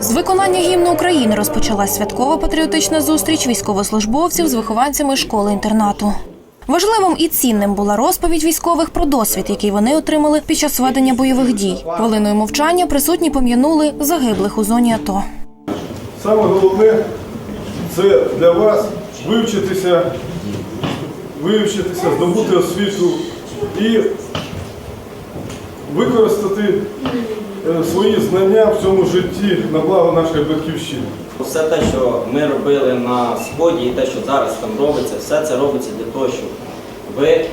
З виконання гімну України розпочалась святкова патріотична зустріч військовослужбовців з вихованцями школи-інтернату. Важливим і цінним була розповідь військових про досвід, який вони отримали під час ведення бойових дій. Хвилиною мовчання присутні пом'янули загиблих у зоні АТО. Саме головне це для вас вивчитися, вивчитися, здобути освіту і використати е, свої знання в цьому житті на благо нашої батьківщини. Все те, що ми робили на сході, і те, що зараз там робиться, все це робиться для того, щоб ви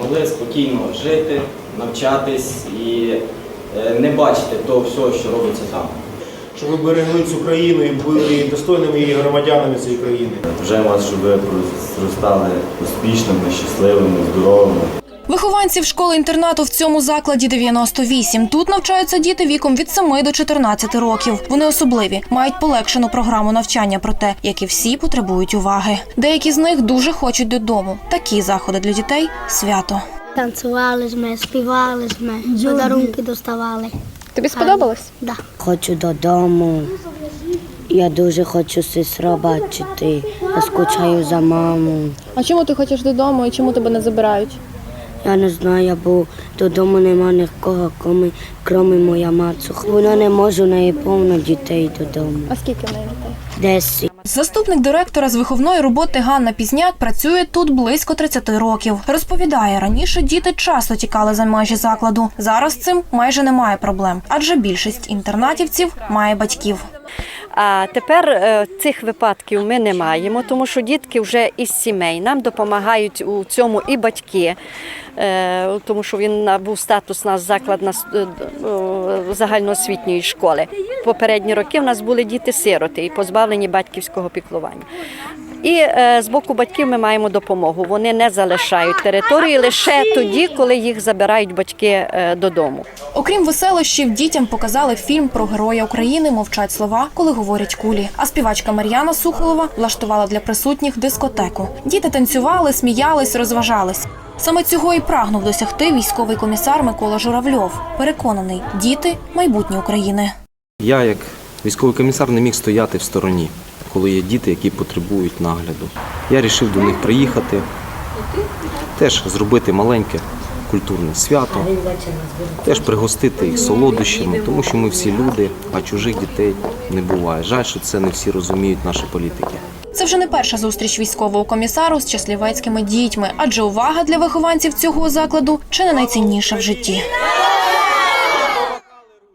могли спокійно жити, навчатись і е, не бачити того всього, що робиться там. щоб ви берегли цю країну і були достойними її громадянами цієї країни. Бажаємо вас, щоб ви зростали успішними, щасливими, здоровими. Вихованців школи-інтернату в цьому закладі 98. Тут навчаються діти віком від 7 до 14 років. Вони особливі, мають полегшену програму навчання, проте, як і всі, потребують уваги. Деякі з них дуже хочуть додому. Такі заходи для дітей свято. Танцювали ж ми, співали ж ми, подарунки доставали. Тобі сподобалось? Да. Хочу додому. Я дуже хочу сестра бачити. Я скучаю за маму. А чому ти хочеш додому і чому тебе не забирають? Я не знаю, бо додому нема нікого, крім, крім моя мацуха. Вона не може, у неї повно дітей додому. А скільки в неї дітей? Десять. Заступник директора з виховної роботи Ганна Пізняк працює тут близько 30 років. Розповідає, раніше діти часто тікали за межі закладу. Зараз з цим майже немає проблем, адже більшість інтернатівців має батьків. А тепер е, цих випадків ми не маємо, тому що дітки вже із сімей нам допомагають у цьому і батьки, е, тому що він був статус на заклад е, загальноосвітньої школи. Попередні роки в нас були діти-сироти і позбавлені батьківського піклування. І е, з боку батьків ми маємо допомогу. Вони не залишають території лише тоді, коли їх забирають батьки е, додому. Окрім веселощів, дітям показали фільм про героя України Мовчать слова, коли говорять кулі. А співачка Мар'яна Сухолова влаштувала для присутніх дискотеку. Діти танцювали, сміялись, розважались. Саме цього і прагнув досягти військовий комісар Микола Журавльов. Переконаний, діти майбутнє України. Я, як військовий комісар, не міг стояти в стороні, коли є діти, які потребують нагляду. Я вирішив до них приїхати, теж зробити маленьке культурне свято, теж пригостити їх солодощами, тому що ми всі люди, а чужих дітей не буває. Жаль, що це не всі розуміють наші політики. Це вже не перша зустріч військового комісару з щаслівецькими дітьми, адже увага для вихованців цього закладу чи не найцінніша в житті.